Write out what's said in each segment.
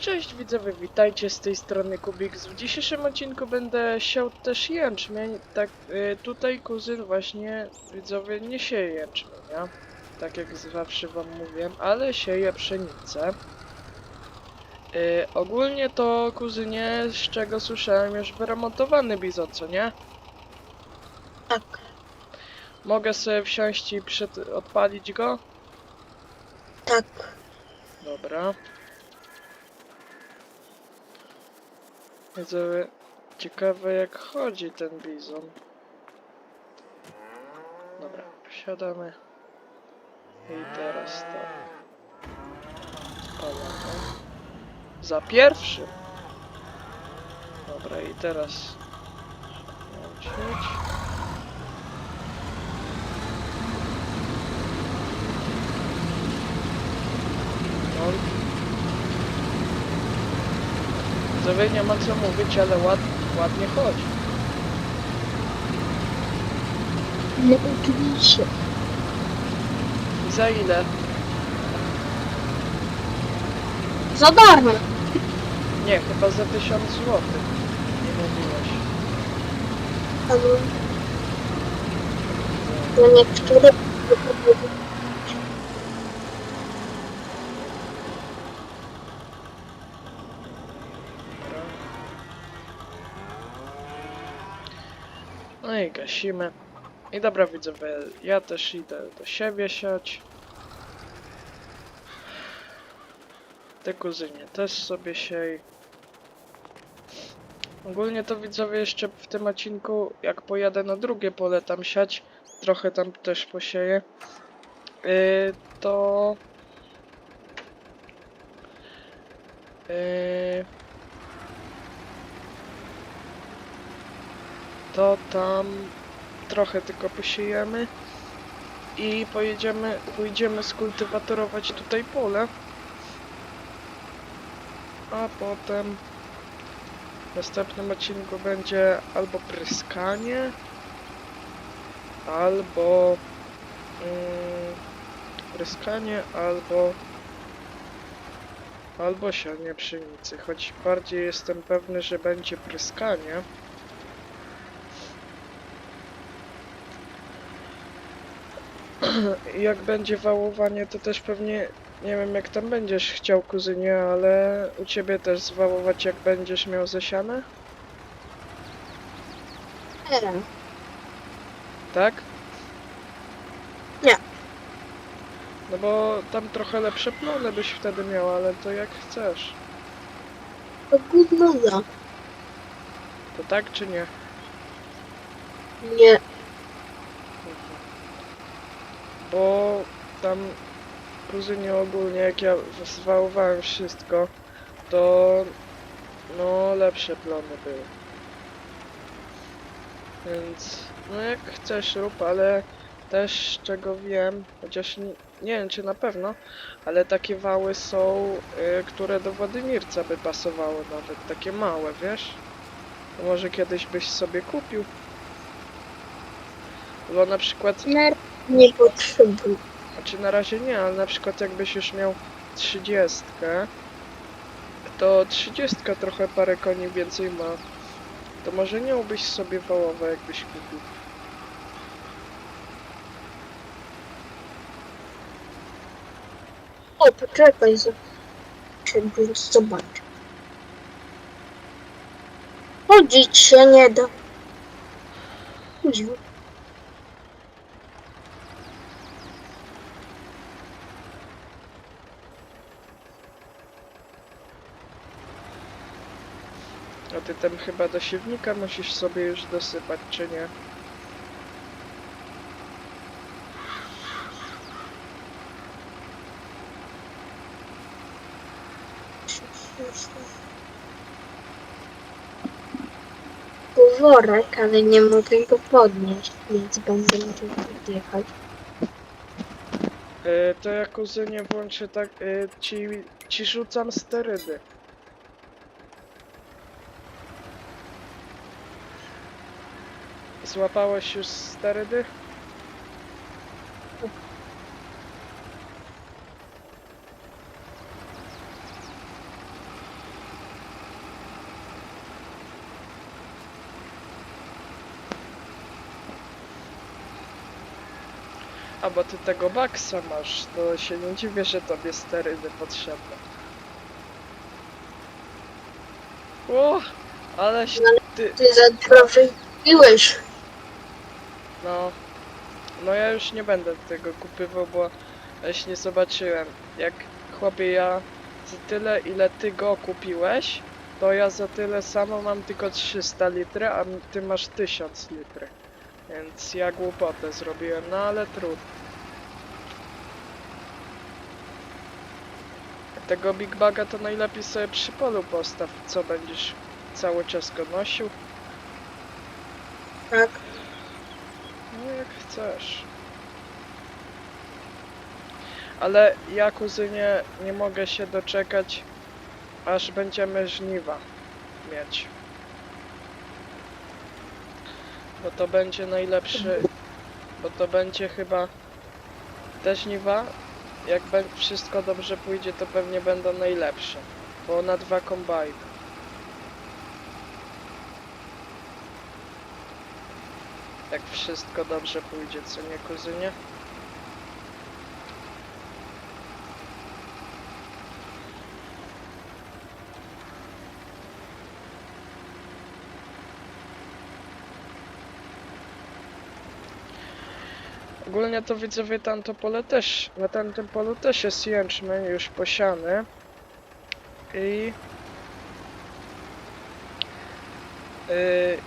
Cześć widzowie, witajcie z tej strony Kubiks. W dzisiejszym odcinku będę siał też jęczmień. Tak, y, tutaj kuzyn właśnie, widzowie, nie sieje jęczmienia. Tak jak zawsze wam mówiłem, ale sieje pszenicę. Y, ogólnie to kuzynie, z czego słyszałem, już wyremontowany bizon, co nie? Tak, Mogę sobie wsiąść i przed, odpalić go? tak. Dobra. Widzowie, ciekawe jak chodzi ten bizon. Dobra, wsiadamy. I teraz tak. Odpalamy. Za pierwszym! Dobra, i teraz włączyć. No. Widzowie, nie ma co mówić, ale ład, ładnie chodzi. No oczywiście. I za ile? Za darmo. Nie, chyba za 1000 złotych. Nie mówiłeś. Albo dla niektórych gasimy. I dobra widzowie, ja też idę do siebie siać. Ty kuzynie też sobie siej. Ogólnie to widzowie jeszcze w tym odcinku, jak pojadę na drugie pole tam siać, trochę tam też posieję, yy, to... Yy, to tam trochę tylko posiejemy i pojedziemy, pójdziemy skultywatorować tutaj pole. A potem w następnym odcinku będzie albo pryskanie, albo mm, pryskanie, albo albo sianie pszenicy, choć bardziej jestem pewny, że będzie pryskanie. jak będzie wałowanie, to też pewnie nie wiem jak tam będziesz chciał kuzynie, ale u ciebie też zwałować jak będziesz miał zasiane, era. tak? Nie. No bo tam trochę lepsze plony byś wtedy miał, ale to jak chcesz. To gówno. To tak czy nie? Nie. Bo tam kuzynie ogólnie jak ja zwałowałem wszystko, to no lepsze plony były. Więc no jak chcesz rób, ale też czego wiem, chociaż nie, nie wiem czy na pewno, ale takie wały są, y, które do Władimirca by pasowały nawet, takie małe, wiesz? Może kiedyś byś sobie kupił. Bo na przykład nie potrzebuję. znaczy na razie nie, ale na przykład jakbyś już miał 30, to 30 trochę parę koni więcej ma. To może nie miałbyś sobie wołowe jakbyś kupił. O, poczekaj. Żeby zobaczyć. Chodzić się nie da. Kuźwa. A ty tam chyba do siewnika musisz sobie już dosypać, czy nie? Tu worek, ale nie mogę go podnieść, więc będę musiał podjechać. Y, to ja kuzynie włączę tak, y, ci, ci rzucam sterydy. Złapałeś już sterydy? A bo ty tego baksa masz, to się nie dziwię, że tobie sterydy potrzebne. O, aleś no, ty... Ty za dużo wypiłeś no, no ja już nie będę tego kupywał, bo już nie zobaczyłem. Jak chłopie ja za tyle ile ty go kupiłeś, to ja za tyle samo mam tylko 300 litry, a ty masz 1000 litry. Więc ja głupotę zrobiłem, no ale trudno. Tego Big Baga to najlepiej sobie przy polu postaw, co będziesz cały czas go nosił. Tak. No jak chcesz. Ale ja kuzynie nie mogę się doczekać, aż będziemy żniwa mieć. Bo to będzie najlepszy, bo to będzie chyba te żniwa, jak wszystko dobrze pójdzie, to pewnie będą najlepsze. Bo na dwa kombajny. Jak wszystko dobrze pójdzie, co nie kuzynie? Ogólnie to widzowie tamto pole też, na tamtym polu też jest jęczmień już posiany. I... Yy,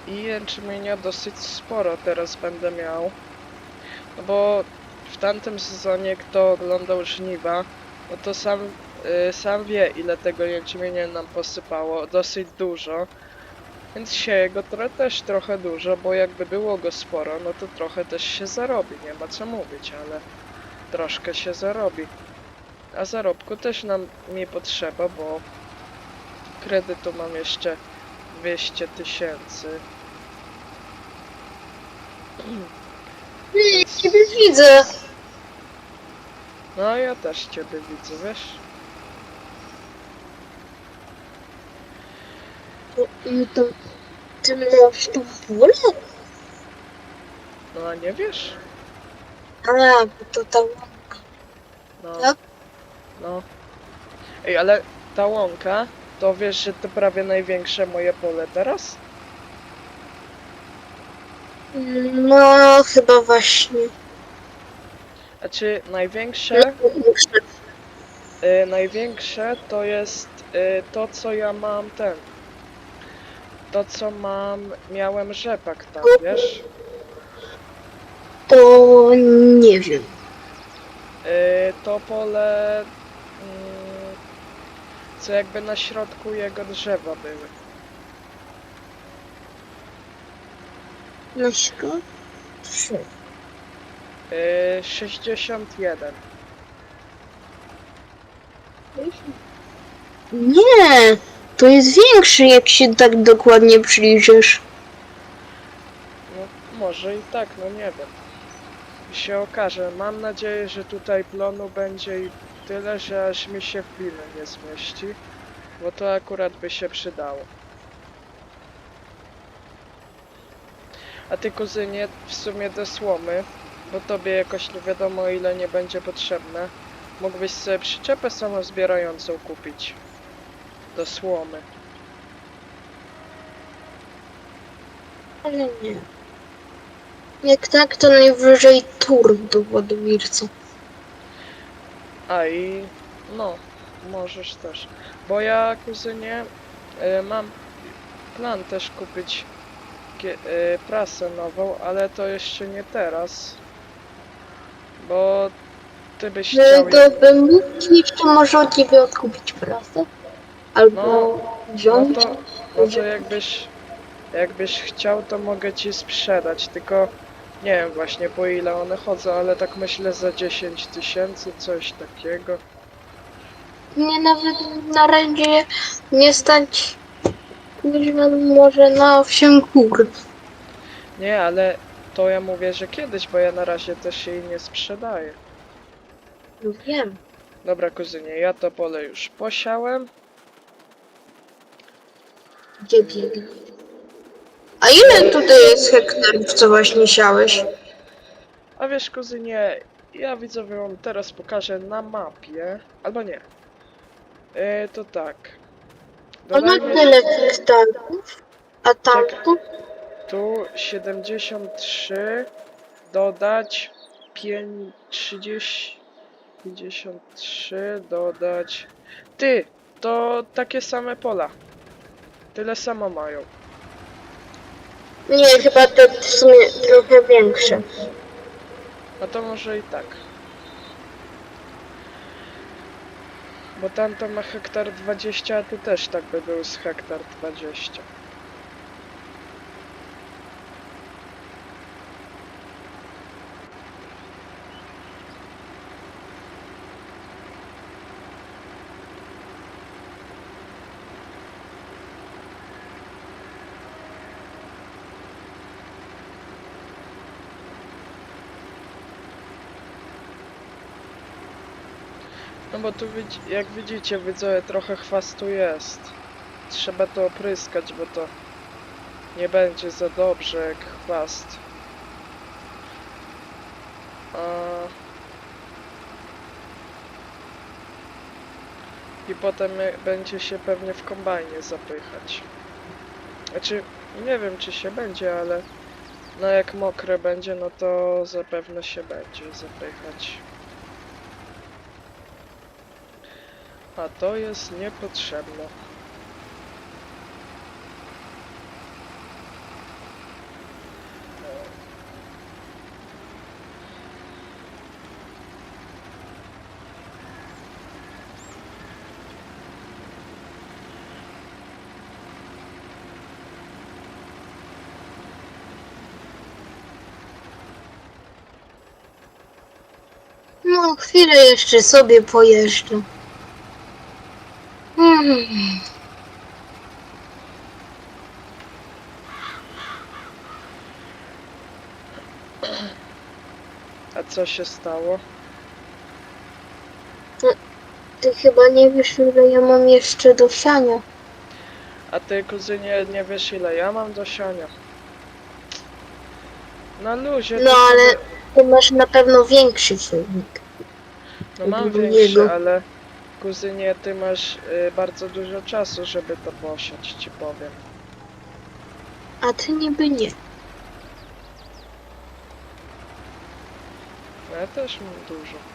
I jęczmienia dosyć sporo teraz będę miał. No bo w tamtym sezonie kto oglądał żniwa, no to sam, yy, sam wie ile tego jęczmienia nam posypało, dosyć dużo. Więc sieje go tro też trochę dużo, bo jakby było go sporo, no to trochę też się zarobi, nie ma co mówić, ale troszkę się zarobi. A zarobku też nam nie potrzeba, bo kredytu mam jeszcze 200 tysięcy. Nie, ciebie widzę. No ja też ciebie widzę, wiesz? To, i to, ty masz to pole? No a nie wiesz? A, bo to tam. No. Tak? No. Ej, ale ta łąka, to wiesz, że to prawie największe moje pole teraz? No, chyba właśnie. Znaczy, największe, Muszę. y, największe to jest y, to, co ja mam ten. To, co mam, miałem rzepak tam, wiesz? To nie wiem. Y, to pole, co jakby na środku jego drzewa były. Środku? Trzy. Y, 61. Nie, to jest większy, jak się tak dokładnie przyjrzysz. No, może i tak, no nie wiem. Się okaże. Mam nadzieję, że tutaj plonu będzie i tyle, że aż mi się w filmie nie zmieści. Bo to akurat by się przydało. A ty kuzynie w sumie do słomy, bo tobie jakoś nie wiadomo ile nie będzie potrzebne. Mógłbyś sobie przyczepę samozbierającą kupić. Do słomy. Ale nie. Jak tak, to najwyżej tur do Władimierca. A i no, możesz też. Bo ja, kuzynie, y, mam plan też kupić y, prasę nową, ale to jeszcze nie teraz. Bo ty byś chciał. No to bym jeszcze może od ciebie odkupić prasę? Albo No, No wziąć? to, no to jakbyś, jakbyś chciał, to mogę ci sprzedać. Tylko nie wiem właśnie po ile one chodzą, ale tak myślę za 10 tysięcy, coś takiego. Mnie nawet na razie nie stać może na 8 kur. Nie, ale to ja mówię, że kiedyś, bo ja na razie też jej nie sprzedaję. No wiem. Dobra, kuzynie, ja to pole już posiałem. Gdzie biegnie? A ile tutaj jest hektarów, co właśnie siałeś? A wiesz, kuzynie, ja widzowie wam teraz pokażę na mapie, albo nie. E, to tak. On ma Dodajmy tyle hektarów, a tamto? tu 73, dodać 5, 30, 53, dodać... Ty, to takie same pola. Tyle samo mają. Nie, chyba te w sumie trochę większe. No to może i tak. Bo tamto ma hektar 20, a tu też tak by był z hektar 20. bo tu jak widzicie, widzowie, trochę chwastu jest. Trzeba to opryskać, bo to nie będzie za dobrze jak chwast. I potem e, będzie się pewnie w kombajnie zapychać. Znaczy, nie wiem czy się będzie, ale no jak mokre będzie, no to zapewne się będzie zapychać. A to jest niepotrzebne. No, chwilę jeszcze sobie pojeżdżę. A co się stało? Ty chyba nie wiesz, ile ja mam jeszcze do siania. A ty, kuzynie, nie wiesz ile ja mam do siania. Na luzie. No, ale- sobie- Ty masz na pewno większy silnik. No mam większy, niego. ale... Kuzynie, ty masz y, bardzo dużo czasu, żeby to posiać, ci powiem. A ty niby nie. No ja też mam dużo.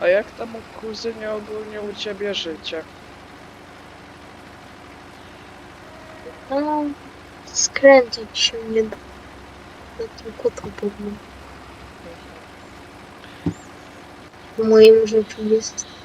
A jak tam u kuzynie ogólnie u ciebie życie? No, skręcić się nie da. No tylko to powiem. W moim życiu jest.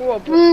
обувь.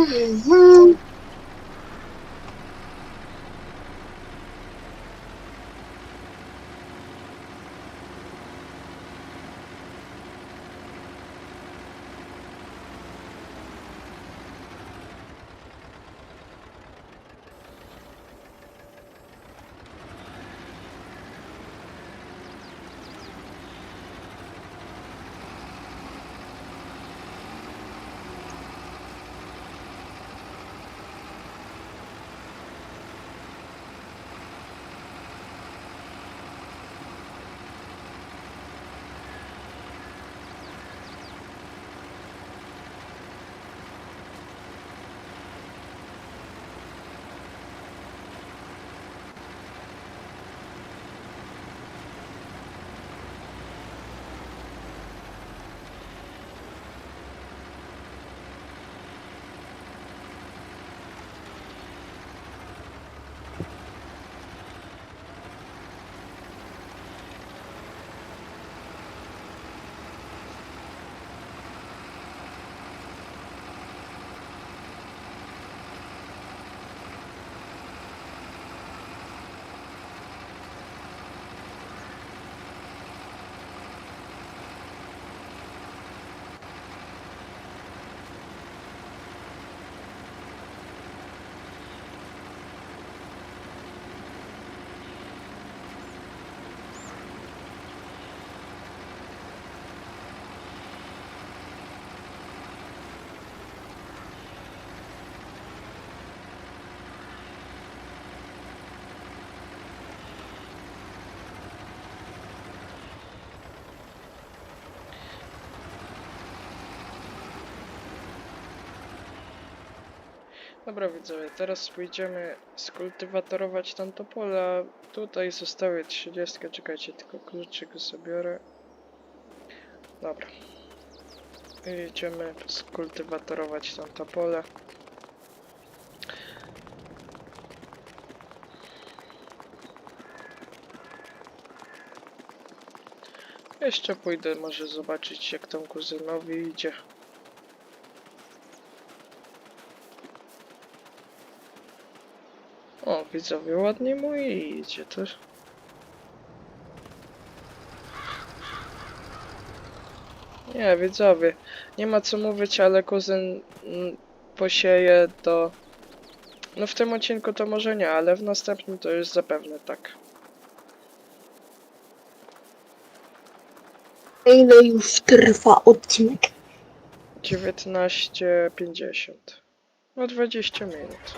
Dobra widzowie, teraz pójdziemy skultywatorować tamto pole, tutaj zostały 30, czekajcie, tylko kluczyk zabiorę. Dobra. Idziemy skultywatorować tamto pole. Jeszcze pójdę może zobaczyć jak tam kuzynowi idzie. O, widzowie, ładnie mu idzie też. Nie, widzowie, nie ma co mówić, ale kuzyn mm, posieje to... No w tym odcinku to może nie, ale w następnym to już zapewne tak. Ile już trwa odcinek? 19.50. No 20 minut.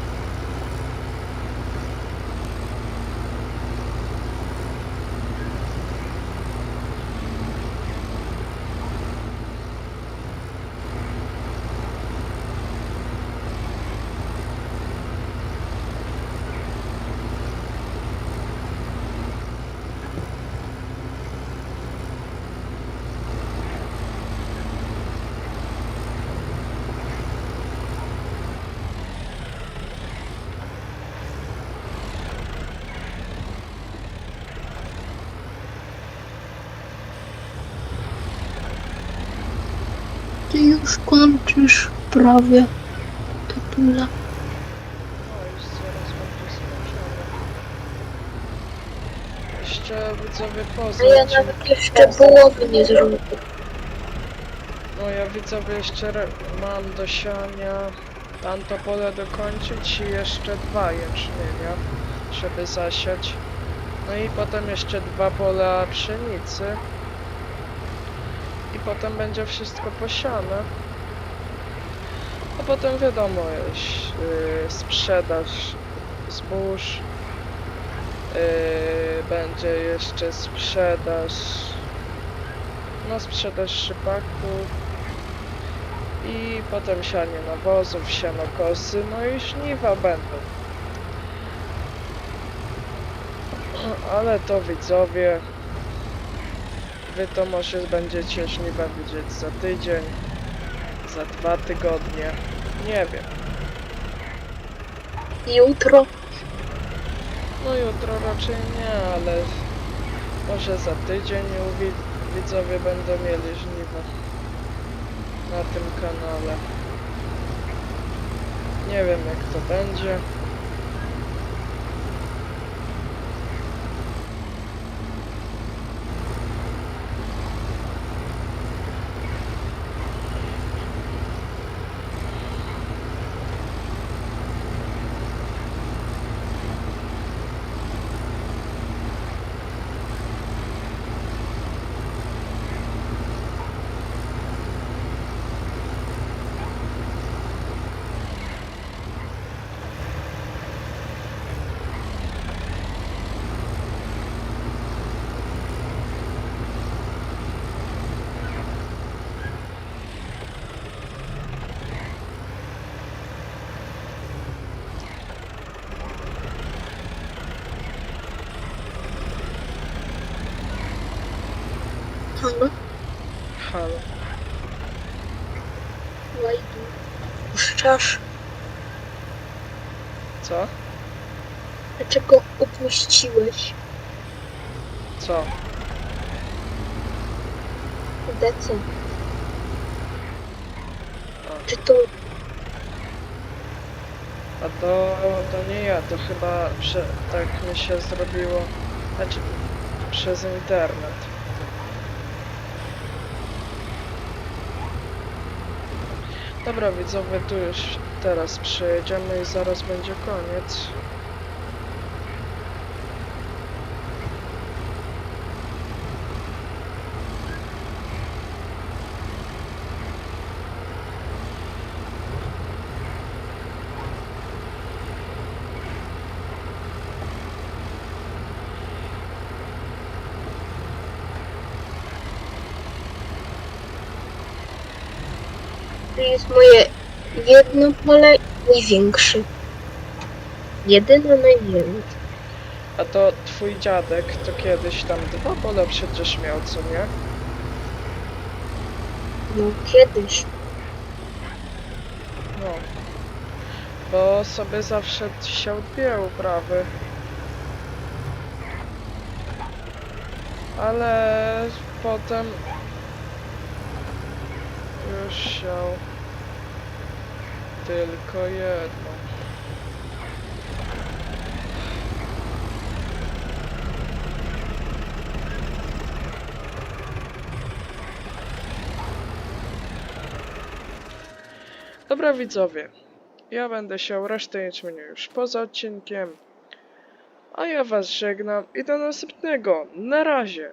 Ty już kończysz prawie. To skończone. Jeszcze widzowie poza ja odcinkiem- nawet jeszcze połowy nie zrobię. No ja widzowie jeszcze re- mam do siania tamto pole dokończyć i jeszcze dwa jęczmienia, żeby zasiać. No i potem jeszcze dwa pola pszenicy. Potem będzie wszystko posiane. A potem wiadomo, jest, yy, sprzedaż zbóż. Yy, będzie jeszcze sprzedaż no sprzedaż szypaków i potem sianie nawozów, sianokosy, no i żniwa będą. Ale to widzowie, wy to może będziecie żniwa widzieć za tydzień, za dwa tygodnie, nie wiem. Jutro. No jutro raczej nie, ale może za tydzień wi- widzowie będą mieli żniwa na tym kanale. Nie wiem jak to będzie. Halo? Halo. Łajdu. Puszczasz? Co? Dlaczego opuściłeś Co? DC? A. Czy to A to, to nie ja, to chyba prze, tak mi się zrobiło, znaczy przez internet. Dobra widzowie, tu już teraz przejedziemy i zaraz będzie koniec. to jest moje jedno pole największe? Jedyne największe. A to twój dziadek to kiedyś tam dwa pola przecież miał, co nie? No kiedyś. No. Bo sobie zawsze siał dwie uprawy. Ale potem już siał tylko jedno. Dobra widzowie, ja będę siał resztę jęczmienia już poza odcinkiem. A ja was żegnam i do następnego. Na razie.